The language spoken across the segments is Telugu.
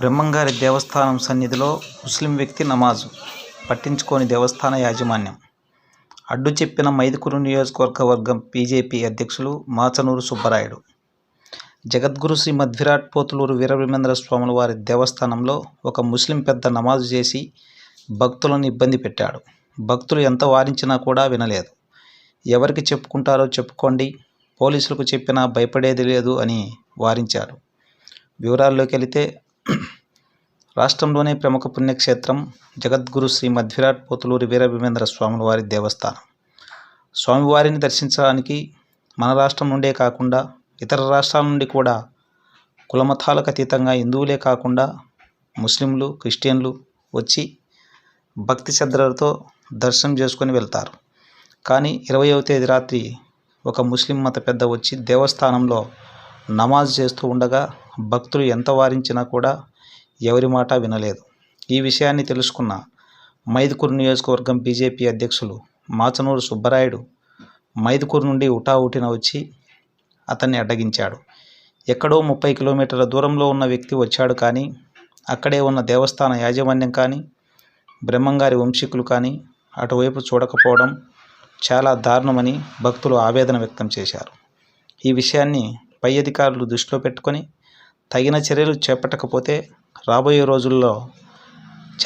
బ్రహ్మంగారి దేవస్థానం సన్నిధిలో ముస్లిం వ్యక్తి నమాజు పట్టించుకోని దేవస్థాన యాజమాన్యం. అడ్డు చెప్పిన మైదుకూరు నియోజకవర్గవర్గం బీజేపీ అధ్యక్షులు మాచనూరు సుబ్బరాయుడు. జగద్గురు శ్రీ మధ్విరాట్ పోతులూరు వీరబ్రహ్మేంద్ర స్వాముల వారి దేవస్థానంలో ఒక ముస్లిం పెద్ద నమాజు చేసి భక్తులను ఇబ్బంది పెట్టాడు. భక్తులు ఎంత వారించినా కూడా వినలేదు. ఎవరికి చెప్పుకుంటారో చెప్పుకోండి. పోలీసులకు చెప్పినా భయపడేది లేదు అని వారించారు. వివరాల్లోకి వెళితే రాష్ట్రంలోనే ప్రముఖ పుణ్యక్షేత్రం జగద్గురు శ్రీ మధ్విరాట్ పోతులూరి వీరభీమేంద్ర స్వాముల వారి దేవస్థానం. స్వామివారిని దర్శించడానికి మన రాష్ట్రం నుండే కాకుండా ఇతర రాష్ట్రాల నుండి కూడా కులమతాలకు అతీతంగా హిందువులే కాకుండా ముస్లింలు క్రిస్టియన్లు వచ్చి భక్తి శ్రద్ధలతో దర్శనం చేసుకొని వెళ్తారు. కానీ ఇరవయవ తేదీ రాత్రి ఒక ముస్లిం మత పెద్ద వచ్చి దేవస్థానంలో నమాజ్ చేస్తూ ఉండగా భక్తులు ఎంత వారించినా కూడా ఎవరి మాట వినలేదు. ఈ విషయాన్ని తెలుసుకున్న మైదుకూరు నియోజకవర్గం బీజేపీ అధ్యక్షులు మాచనూరు సుబ్బరాయుడు మైదుకూరు నుండి ఉటావుటిన వచ్చి అతన్ని అడ్డగించాడు. ఎక్కడో ముప్పై కిలోమీటర్ల దూరంలో ఉన్న వ్యక్తి వచ్చాడు కానీ అక్కడే ఉన్న దేవస్థాన యాజమాన్యం కానీ బ్రహ్మంగారి వంశీకులు కానీ అటువైపు చూడకపోవడం చాలా దారుణమని భక్తులు ఆవేదన వ్యక్తం చేశారు. ఈ విషయాన్ని పై అధికారులు దృష్టిలో పెట్టుకొని తగిన చర్యలు చేపట్టకపోతే రాబోయే రోజుల్లో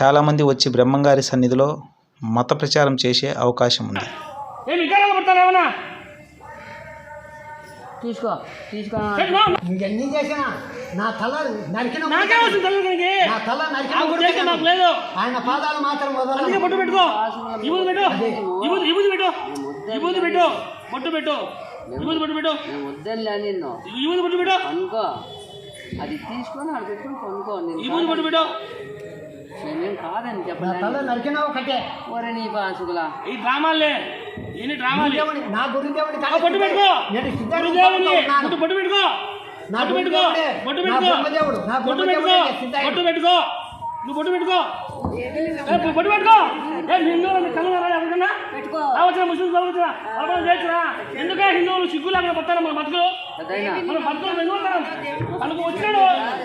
చాలామంది వచ్చి బ్రహ్మంగారి సన్నిధిలో మత ప్రచారం చేసే అవకాశం ఉంది. తీసుకో తీసుకో. చేసినా నా తల నరికిన నాకే వస్తుంది తల్లికి నా తల నరికిన నాకు లేదు. ఆయన పాదాలు మాత్రం బొట్టు పెట్టుకో. ఇబుది పెట్టు. ఇబుది పెట్టు. ఇబుది పెట్టు. బొట్టు పెట్టు. ఇబుది బొట్టు పెట్టు. నిన్ను? ఇబుది బొట్టు పెట్టు. అనుకో అది తీసుకొని అక్కడ పెట్టుకొని కొనుక్కో. నేను ఇబుది బొట్టు పెట్టు. నేనేం కాదని చెప్పలే తల నరికిన ఒకటే. ఒరే నీ పాసుకులా ఈ డ్రామాలే. నా గురుదేవుని ఆ బొట్టు పెట్టుకో. నేను గురుదేవుని బొట్టు బొట్టు పెట్టుకో. నా బొట్టు పెట్టుకో. బొట్టు నా పెట్టుకో. బొట్టు పెట్టుకో. బొట్టు పెట్టుకో. నువ్వు బొట్టు పెట్టుకో. బొట్టు పెట్టుకో. ఏ హిందువులు కళ్ళు ఎవరికన్నా పెట్టుకో. రావచ్చురా ముస్లిం రావచ్చురా అర్థం చేయొచ్చురా ఎందుకే హిందువులు సిగ్గులాగా పడతారు మన బతుకులు? మన బతుకులు వెనుకుంటాం మనకు వచ్చినాడు.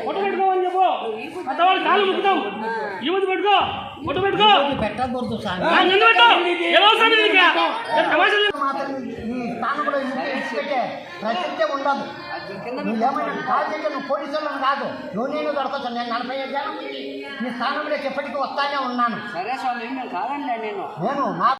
ఒట్టు పెట్టుకోమని చెప్పు. అత్తవాళ్ళు కాళ్ళు ముక్కుతాం. యువతి పెట్టుకో. పెట్టకూడదు ఇచ్చిపెట్టే ప్రసక్తే ఉండదు. అది కింద నువ్వు ఏమైనా కాల్ చేస్తే నువ్వు పోలీసులను కాదు. నువ్వు నేను దొరకచ్చు నేను నలభై ఐదు ఏళ్ళ నుంచి నీ స్థానంలో ఎప్పటికీ వస్తానే ఉన్నాను. సరే స్వామి మేము కాదనిలే నేను. నేను నా